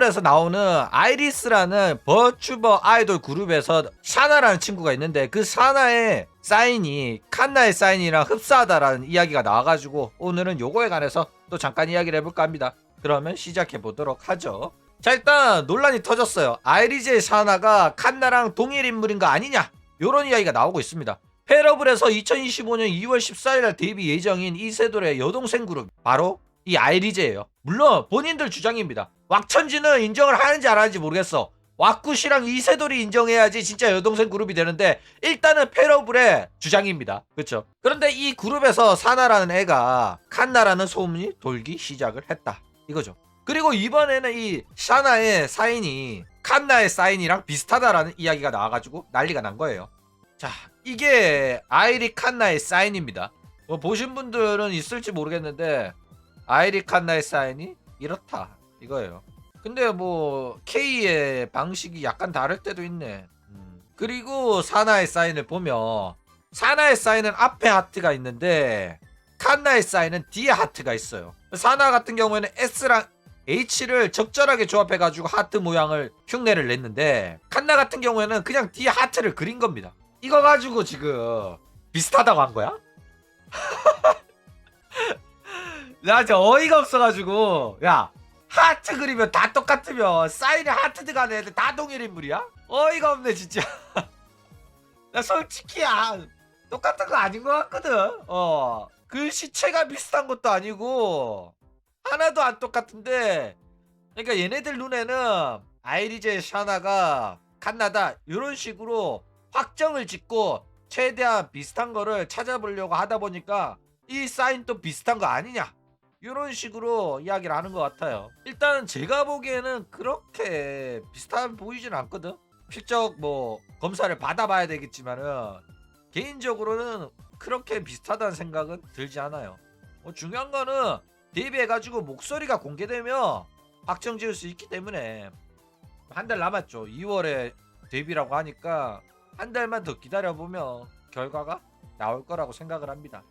페러블에서 나오는 아이리스라는 버추버 아이돌 그룹에서 샤나라는 친구가 있는데 그 샤나의 사인이 칸나의 사인이랑 흡사하다라는 이야기가 나와가지고 오늘은 요거에 관해서 또 잠깐 이야기를 해볼까 합니다. 그러면 시작해 보도록 하죠. 자 일단 논란이 터졌어요. 아이리즈의 샤나가 칸나랑 동일 인물인 거 아니냐? 요런 이야기가 나오고 있습니다. 페러블에서 2025년 2월 14일 데뷔 예정인 이세돌의 여동생 그룹 바로 이 아이리즈예요. 물론 본인들 주장입니다. 왁천지는 인정을 하는지 안 하는지 모르겠어. 왁구시랑 이세돌이 인정해야지 진짜 여동생 그룹이 되는데 일단은 페러블의 주장입니다. 그렇죠? 그런데 이 그룹에서 사나라는 애가 칸나라는 소문이 돌기 시작을 했다. 이거죠. 그리고 이번에는 이 샤나의 사인이 칸나의 사인이랑 비슷하다라는 이야기가 나와가지고 난리가 난 거예요. 자, 이게 아이리 칸나의 사인입니다. 뭐 보신 분들은 있을지 모르겠는데 아이리 칸나의 사인이 이렇다 이거예요. 근데 뭐 K의 방식이 약간 다를 때도 있네. 음. 그리고 사나의 사인을 보면 사나의 사인은 앞에 하트가 있는데 칸나의 사인은 뒤에 하트가 있어요. 사나 같은 경우에는 S랑 H를 적절하게 조합해가지고 하트 모양을 흉내를 냈는데 칸나 같은 경우에는 그냥 뒤에 하트를 그린 겁니다. 이거 가지고 지금 비슷하다고 한 거야? 나 진짜 어이가 없어가지고 야 하트 그리면 다 똑같으면 사인에 하트 들어가는 애들 다 동일 인물이야? 어이가 없네 진짜. 나 솔직히 아, 똑같은 거 아닌 것 같거든. 어 글씨체가 비슷한 것도 아니고 하나도 안 똑같은데 그러니까 얘네들 눈에는 아이리제 샤나가 칸나다 이런 식으로 확정을 짓고 최대한 비슷한 거를 찾아보려고 하다 보니까 이 사인도 비슷한 거 아니냐 이런 식으로 이야기를 하는 것 같아요. 일단 제가 보기에는 그렇게 비슷한 보이지는 않거든. 실적 뭐 검사를 받아봐야 되겠지만은 개인적으로는 그렇게 비슷하다는 생각은 들지 않아요. 뭐 중요한 거는 데뷔해가지고 목소리가 공개되면 확정 지을 수 있기 때문에 한 달 남았죠. 2월에 데뷔라고 하니까 한 달만 더 기다려 보면 결과가 나올 거라고 생각을 합니다.